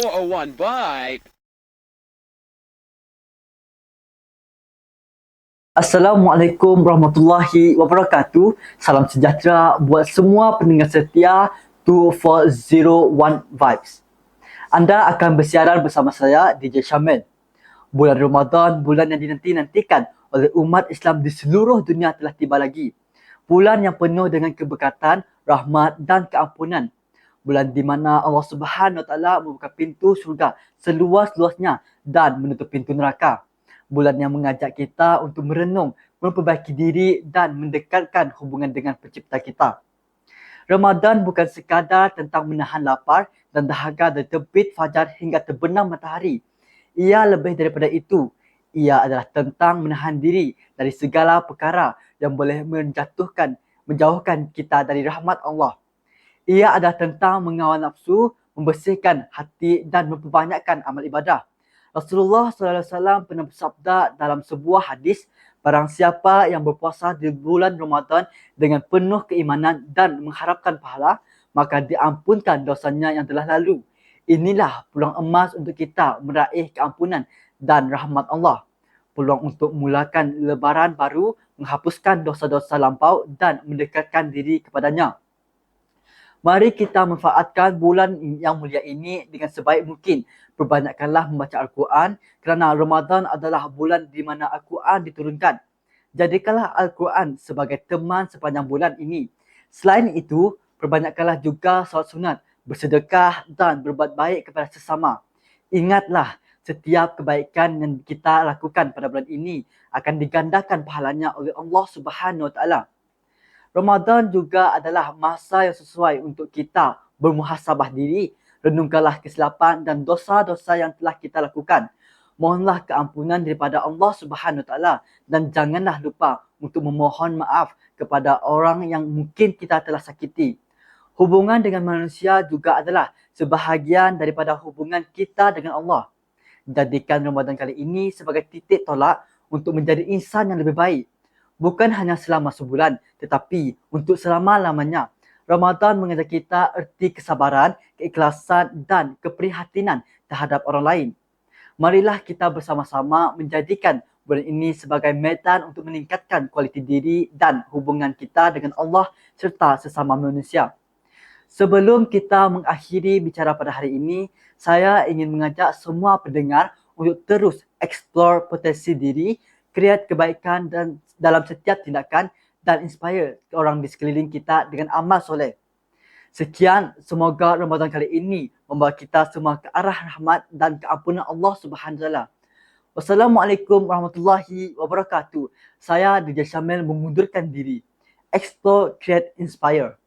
401 bite. Assalamualaikum warahmatullahi wabarakatuh. Salam sejahtera buat semua pendengar setia 2401 Vibes. Anda akan bersiaran bersama saya DJ Syamil. Bulan Ramadan, bulan yang dinanti-nantikan oleh umat Islam di seluruh dunia telah tiba lagi. Bulan yang penuh dengan keberkatan, rahmat dan keampunan. Bulan di mana Allah Subhanahu Wa Taala membuka pintu syurga seluas-luasnya dan menutup pintu neraka bulan yang mengajak kita untuk merenung, memperbaiki diri dan mendekatkan hubungan dengan pencipta kita. Ramadan bukan sekadar tentang menahan lapar dan dahaga dari terbit fajar hingga terbenam matahari. Ia lebih daripada itu. Ia adalah tentang menahan diri dari segala perkara yang boleh menjatuhkan, menjauhkan kita dari rahmat Allah. Ia adalah tentang mengawal nafsu, membersihkan hati dan memperbanyakkan amal ibadah. Rasulullah SAW pernah bersabda dalam sebuah hadis, barang siapa yang berpuasa di bulan Ramadan dengan penuh keimanan dan mengharapkan pahala, maka diampunkan dosanya yang telah lalu. Inilah peluang emas untuk kita meraih keampunan dan rahmat Allah. Peluang untuk mulakan lebaran baru, menghapuskan dosa-dosa lampau dan mendekatkan diri kepadanya. Mari kita manfaatkan bulan yang mulia ini dengan sebaik mungkin. Perbanyakkanlah membaca Al-Quran kerana Ramadan adalah bulan di mana Al-Quran diturunkan. Jadikanlah Al-Quran sebagai teman sepanjang bulan ini. Selain itu, perbanyakkanlah juga salat sunat, bersedekah dan berbuat baik kepada sesama. Ingatlah, setiap kebaikan yang kita lakukan pada bulan ini akan digandakan pahalanya oleh Allah Subhanahu Wa Taala. Ramadan juga adalah masa yang sesuai untuk kita bermuhasabah diri, renungkanlah kesilapan dan dosa-dosa yang telah kita lakukan. Mohonlah keampunan daripada Allah Subhanahu taala dan janganlah lupa untuk memohon maaf kepada orang yang mungkin kita telah sakiti. Hubungan dengan manusia juga adalah sebahagian daripada hubungan kita dengan Allah. Jadikan Ramadan kali ini sebagai titik tolak untuk menjadi insan yang lebih baik bukan hanya selama sebulan tetapi untuk selama-lamanya. Ramadan mengajak kita erti kesabaran, keikhlasan dan keprihatinan terhadap orang lain. Marilah kita bersama-sama menjadikan bulan ini sebagai medan untuk meningkatkan kualiti diri dan hubungan kita dengan Allah serta sesama manusia. Sebelum kita mengakhiri bicara pada hari ini, saya ingin mengajak semua pendengar untuk terus explore potensi diri create kebaikan dan dalam setiap tindakan dan inspire orang di sekeliling kita dengan amal soleh. Sekian, semoga Ramadan kali ini membawa kita semua ke arah rahmat dan keampunan Allah Subhanahu Wa Taala. Wassalamualaikum warahmatullahi wabarakatuh. Saya DJ Syamil memundurkan diri. Explore, create, inspire.